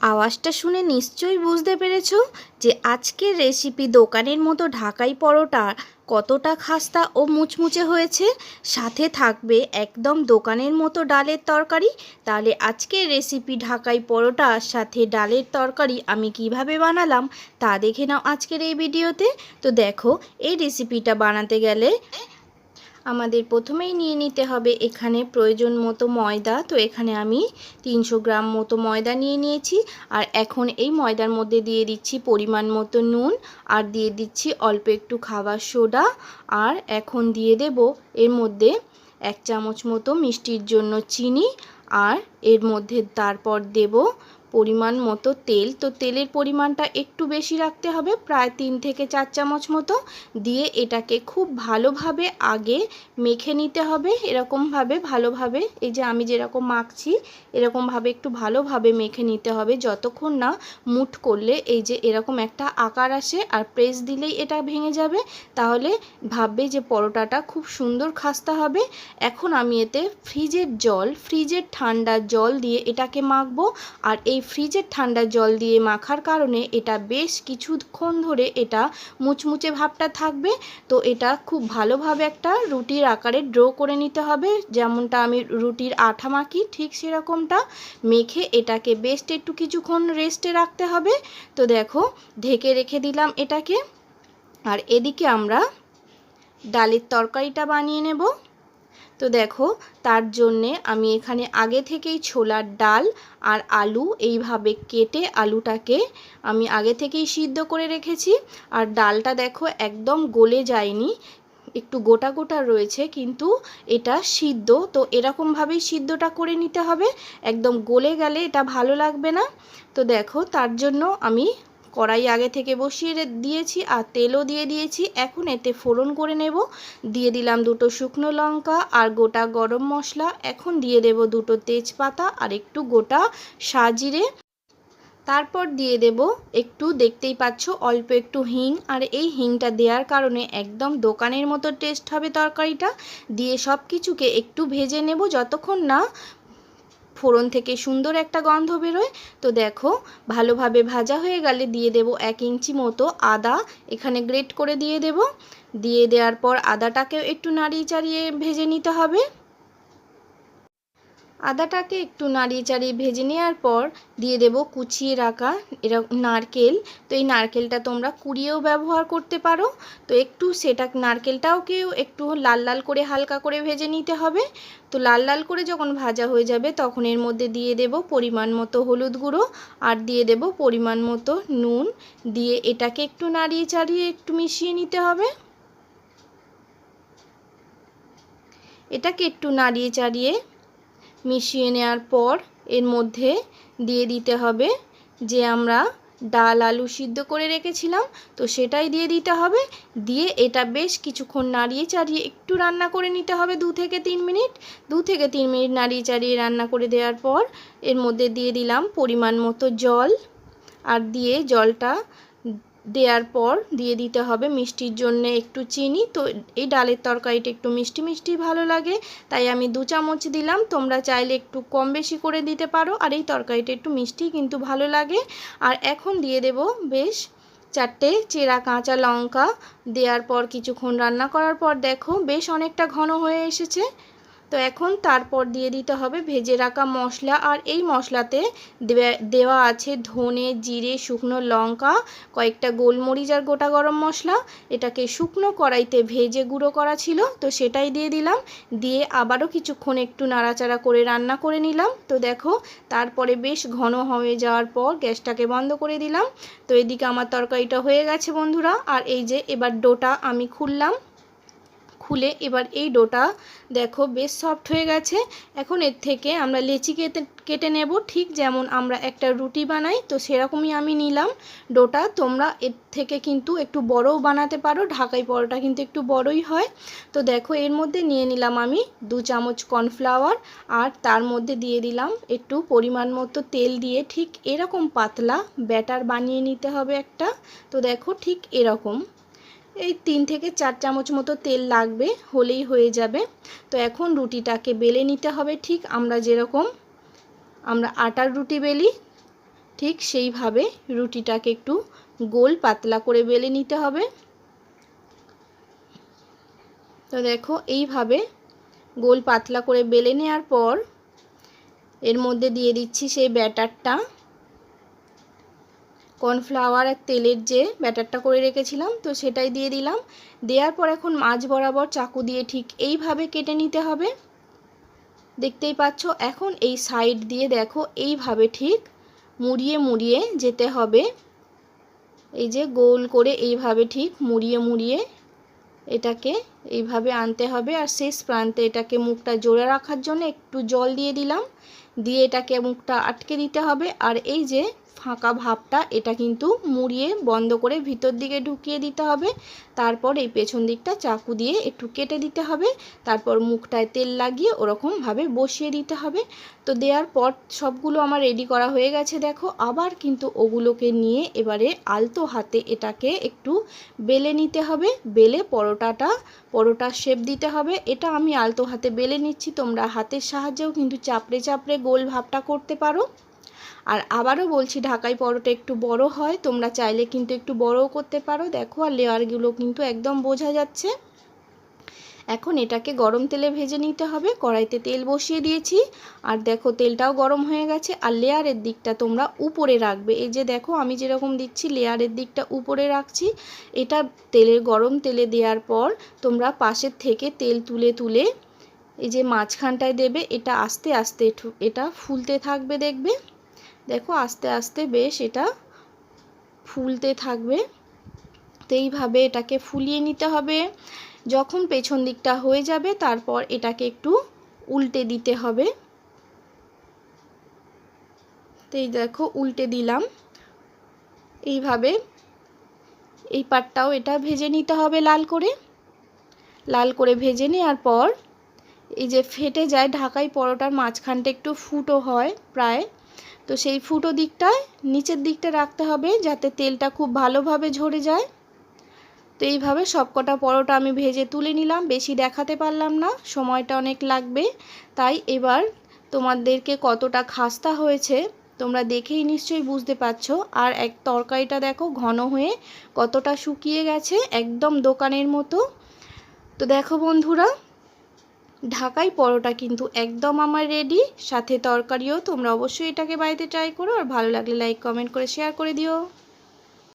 আওয়াজটা শুনে নিশ্চয়ই বুঝতে পেরেছ যে আজকের রেসিপি দোকানের মতো ঢাকাই পরোটা কতটা খাস্তা ও মুচমুচে হয়েছে। সাথে থাকবে একদম দোকানের মতো ডালের তরকারি। তাহলে আজকের রেসিপি ঢাকাই পরোটার সাথে ডালের তরকারি আমি কীভাবে বানালাম তা দেখে নাও আজকের এই ভিডিওতে। তো দেখো, এই রেসিপিটা বানাতে গেলে আমাদের প্রথমেই নিয়ে নিতে হবে এখানে প্রয়োজন মতো ময়দা। তো এখানে আমি তিনশো গ্রাম মতো ময়দা নিয়ে নিয়েছি। আর এখন এই ময়দার মধ্যে দিয়ে দিচ্ছি পরিমাণ মতো নুন। আর দিয়ে দিচ্ছি অল্প একটু খাবার সোডা। আর এখন দিয়ে দেব এর মধ্যে এক চামচ মতো মিষ্টির জন্য চিনি। আর এর মধ্যে তারপর দেব পরিমাণ মতো তেল, তো তেলের পরিমাণটা একটু বেশি রাখতে হবে, প্রায় তিন থেকে চার চামচ মতো। দিয়ে এটাকে খুব ভালোভাবে আগে মেখে নিতে হবে, এরকমভাবে ভালোভাবে, এই যে আমি যেরকম মাখছি, এরকমভাবে একটু ভালোভাবে মেখে নিতে হবে, যতক্ষণ না মুঠ করলে এই যে এরকম একটা আকার আসে আর প্রেস দিলেই এটা ভেঙে যাবে, তাহলে ভাববে যে পরোটাটা খুব সুন্দর খাস্তা হবে। এখন আমি এতে ফ্রিজের জল ফ্রিজের ঠান্ডা জল দিয়ে এটাকে মাখবো, আর এই এই ফ্রিজের ঠান্ডা জল দিয়ে মাখার কারণে এটা বেশ কিছুক্ষণ ধরে এটা মুচমুচে ভাবটা থাকবে। তো এটা খুব ভালোভাবে একটা রুটির আকারে ড্র করে নিতে হবে। যেমনটা আমি রুটির আঠা মাখি, ঠিক সেরকমটা মেখে এটাকে বেস্ট একটু কিছুক্ষণ রেস্টে রাখতে হবে। তো দেখো, ঢেকে রেখে দিলাম এটাকে। আর এদিকে আমরা ডালের তরকারিটা বানিয়ে নেব। তো দেখো, তার জন্যে আমি এখানে আগে থেকেই ছোলার ডাল আর আলু এইভাবে কেটে আলুটাকে আমি আগে থেকেই সিদ্ধ করে রেখেছি। আর ডালটা দেখো একদম গলে যায়নি, একটু গোটা গোটা রয়েছে, কিন্তু এটা সিদ্ধ। তো এরকমভাবেই সিদ্ধটা করে নিতে হবে। একদম গলে গেলে এটা ভালো লাগবে না। তো দেখো, তার জন্য আমি কড়াই আগে থেকে বসিয়ে দিয়েছি আর তেলও দিয়ে দিয়েছি। এখন এতে ফোড়ন করে নেব। দিয়ে দিলাম দুটো শুকনো লঙ্কা আর গোটা গরম মশলা। এখন দিয়ে দেব দুটো তেজপাতা আর একটু গোটা সাজিরে। তারপর দিয়ে দেব একটু, দেখতেই পাচ্ছ, অল্প একটু হিং। আর এই হিংটা দেওয়ার কারণে একদম দোকানের মতো টেস্ট হবে তরকারিটা। দিয়ে সব কিছুকে একটু ভেজে নেব যতক্ষণ না ফোড়ন থেকে সুন্দর একটা গন্ধ বেরোয়। তো দেখো, ভালোভাবে ভাজা হয়ে গেলে দিয়ে দেব এক ইঞ্চি মতো আদা। এখানে গ্রেট করে দিয়ে দেব। দিয়ে দেওয়ার পর আদাটাকেও একটু নাড়িয়ে চাড়িয়ে ভেজে নিতে হবে। আদাটাকে একটু নাড়িয়ে চাড়িয়ে ভেজে নেওয়ার পর দিয়ে দেব কুচিয়ে রাখা এরকম নারকেল। তো এই নারকেলটা তোমরা কুড়িয়েও ব্যবহার করতে পারো। তো একটু সেটা নারকেলটাওকেও একটু লাল লাল করে হালকা করে ভেজে নিতে হবে। তো লাল লাল করে যখন ভাজা হয়ে যাবে তখন এর মধ্যে দিয়ে দেব পরিমাণ মতো হলুদ গুঁড়ো আর দিয়ে দেব পরিমাণ মতো নুন। দিয়ে এটাকে একটু নাড়িয়ে চাড়িয়ে একটু মিশিয়ে নিতে হবে। এটাকে একটু নাড়িয়ে চাড়িয়ে মিশিয়ে নেওয়ার পর এর মধ্যে দিয়ে দিতে হবে যে আমরা ডাল আলু সিদ্ধ করে রেখেছিলাম, তো সেটাই দিয়ে দিতে হবে। দিয়ে এটা বেশ কিছুক্ষণ নাড়িয়ে চাড়িয়ে একটু রান্না করে নিতে হবে দু থেকে তিন মিনিট। দু থেকে তিন মিনিট নাড়িয়ে চাড়িয়ে রান্না করে দেওয়ার পর এর মধ্যে দিয়ে দিলাম পরিমাণ মতো জল। আর দিয়ে জলটা দেওয়ার পর দিয়ে দিতে হবে মিষ্টির জন্য একটু চিনি। তো এই ডালের তরকারিটা একটু মিষ্টি মিষ্টি ভালো লাগে, তাই আমি দু চামচ দিলাম। তোমরা চাইলে একটু কম বেশি করে দিতে পারো, আর এই তরকারিটা একটু মিষ্টি কিন্তু ভালো লাগে। আর এখন দিয়ে দেব বেশ চারটে চেরা কাঁচা লঙ্কা। দেওয়ার পর কিছুক্ষণ রান্না করার পর দেখো বেশ অনেকটা ঘন হয়ে এসেছে। তো এখন তারপর দিয়ে দিতে হবে ভেজে রাখা মশলা আর এই মশলাতে দেওয়া আছে ধনে, জিরে, শুকনো লঙ্কা, কয়েকটা গোলমরিচ আর গোটা গরম মশলা। এটাকে শুকনো কড়াইতে ভেজে গুঁড়ো করা ছিল, তো সেটাই দিয়ে দিলাম। দিয়ে আবারও কিছুক্ষণ একটু নাড়াচাড়া করে রান্না করে নিলাম। তো দেখো, তারপরে বেশ ঘন হয়ে যাওয়ার পর গ্যাসটাকে বন্ধ করে দিলাম। তো এদিকে আমার তরকারিটা হয়ে গেছে বন্ধুরা। আর এই যে এবার ডোটা আমি খুললাম। খুলে এবার এই ডোটা দেখো বেশ সফট হয়ে গেছে। এখন এর থেকে আমরা লেচি কেটে কেটে নেব। ঠিক যেমন আমরা একটা রুটি বানাই, তো সেরকমই আমি নিলাম ডোটা। তোমরা এর থেকে কিন্তু একটু বড়ও বানাতে পারো, ঢাকাই পরোটা কিন্তু একটু বড়ই হয়। তো দেখো এর মধ্যে নিয়ে নিলাম আমি দু চামচ কর্নফ্লাওয়ার আর তার মধ্যে দিয়ে দিলাম একটু পরিমাণ মতো তেল দিয়ে। ঠিক এরকম পাতলা ব্যাটার বানিয়ে নিতে হবে একটা। তো দেখো ঠিক এরকম। এই তিন থেকে চার চামচ মতো তেল লাগবে, হলেই হয়ে যাবে। তো এখন রুটিটাকে বেলে নিতে হবে, ঠিক আমরা যেরকম আমরা আটার রুটি বেলি, ঠিক সেইভাবে রুটিটাকে একটু গোল পাতলা করে বেলে নিতে হবে। তো দেখো, এইভাবে গোল পাতলা করে বেলে নেওয়ার পর এর মধ্যে দিয়ে দিচ্ছি সেই ব্যাটারটা। কর্নফ্লাওয়ার আর তেলের যে ব্যাটারটা করে রেখেছিলাম, তো সেটাই দিয়ে দিলাম। দেওয়ার পর এখন মাছ বরাবর চাকু দিয়ে ঠিক এইভাবে কেটে নিতে হবে। দেখতেই পাচ্ছ, এখন এই সাইড দিয়ে দেখো, এইভাবে ঠিক মুড়িয়ে মুড়িয়ে যেতে হবে। এই যে গোল করে এইভাবে ঠিক মুড়িয়ে মুড়িয়ে এটাকে এইভাবে আনতে হবে। আর শেষ প্রান্তে এটাকে মুখটা জোড়া রাখার জন্য একটু জল দিয়ে দিলাম। দিয়ে এটাকে মুখটা আটকে দিতে হবে। আর এই যে ফাঁকা ভাবটা এটা কিন্তু মুড়িয়ে বন্ধ করে ভিতর দিকে ঢুকিয়ে দিতে হবে। তারপর এই পেছন দিকটা চাকু দিয়ে একটু কেটে দিতে হবে। তারপর মুখটায় তেল লাগিয়ে ওরকমভাবে বসিয়ে দিতে হবে। তো দেওয়ার পর সবগুলো আমার রেডি করা হয়ে গেছে, দেখো। আবার কিন্তু ওগুলোকে নিয়ে এবারে আলতো হাতে এটাকে একটু বেলে নিতে হবে। বেলে পরোটাটা পরোটার শেপ দিতে হবে। এটা আমি আলতো হাতে বেলে নিচ্ছি। তোমরা হাতের সাহায্যেও কিন্তু চাপড়ে চাপড়ে গোল ভাবটা করতে পারো। আর আবারও বলছি ঢাকাই পরোটা একটু বড় হয়, তোমরা চাইলে কিন্তু একটু বড়ও করতে পারো। দেখো, আর লেয়ারগুলো কিন্তু একদম বোঝা যাচ্ছে। এখন এটাকে গরম তেলে ভেজে নিতে হবে। কড়াইতে তেল বসিয়ে দিয়েছি। আর দেখো, তেলটাও গরম হয়ে গেছে। আর লেয়ারের দিকটা তোমরা উপরে রাখবে। এই যে দেখো, আমি যেরকম দিচ্ছি, লেয়ারের দিকটা উপরে রাখছি। এটা তেলের গরম তেলে দেওয়ার পর তোমরা পাশের থেকে তেল তুলে তুলে এই যে মাঝখানটায় দেবে, এটা আস্তে আস্তে এটা ফুলতে থাকবে দেখবে। দেখো আস্তে আস্তে বেশ এটা ফুলতে থাকবে। তো এইভাবে এটাকে ফুলিয়ে নিতে হবে। যখন পেছন দিকটা হয়ে যাবে, তারপর এটাকে একটু উল্টে দিতে হবে। তো দেখো উল্টে দিলাম। এইভাবে এই পাটটাও এটা ভেজে নিতে হবে লাল করে। লাল করে ভেজে নেওয়ার পর এই যে ফেটে যায় ঢাকাই পরোটার মাঝখানটা একটু ফুটো হয় প্রায়। তো সেই ফুটো দিকটায় নিচের দিকটা রাখতে হবে যাতে তেলটা খুব ভালোভাবে ঝরে যায়। তো এইভাবে সবকটা পরোটা আমি ভেজে তুলে নিলাম, বেশি দেখাতে পারলাম না, সময়টা অনেক লাগবে। তাই এবার তোমাদেরকে কতটা খাস্তা হয়েছে তোমরা দেখেই নিশ্চয়ই বুঝতে পারছ। আর এক তরকারিটা দেখো ঘন হয়ে কতটা শুকিয়ে গেছে, একদম দোকানের মতো। তো দেখো বন্ধুরা ঢাকাই পরোটা কিন্তু একদম আমার রেডি সাথে তরকারিও তোমরা অবশ্যই এটাকে বাড়িতে ট্রাই করো। আর ভালো লাগলে লাইক কমেন্ট করে শেয়ার করে দিও।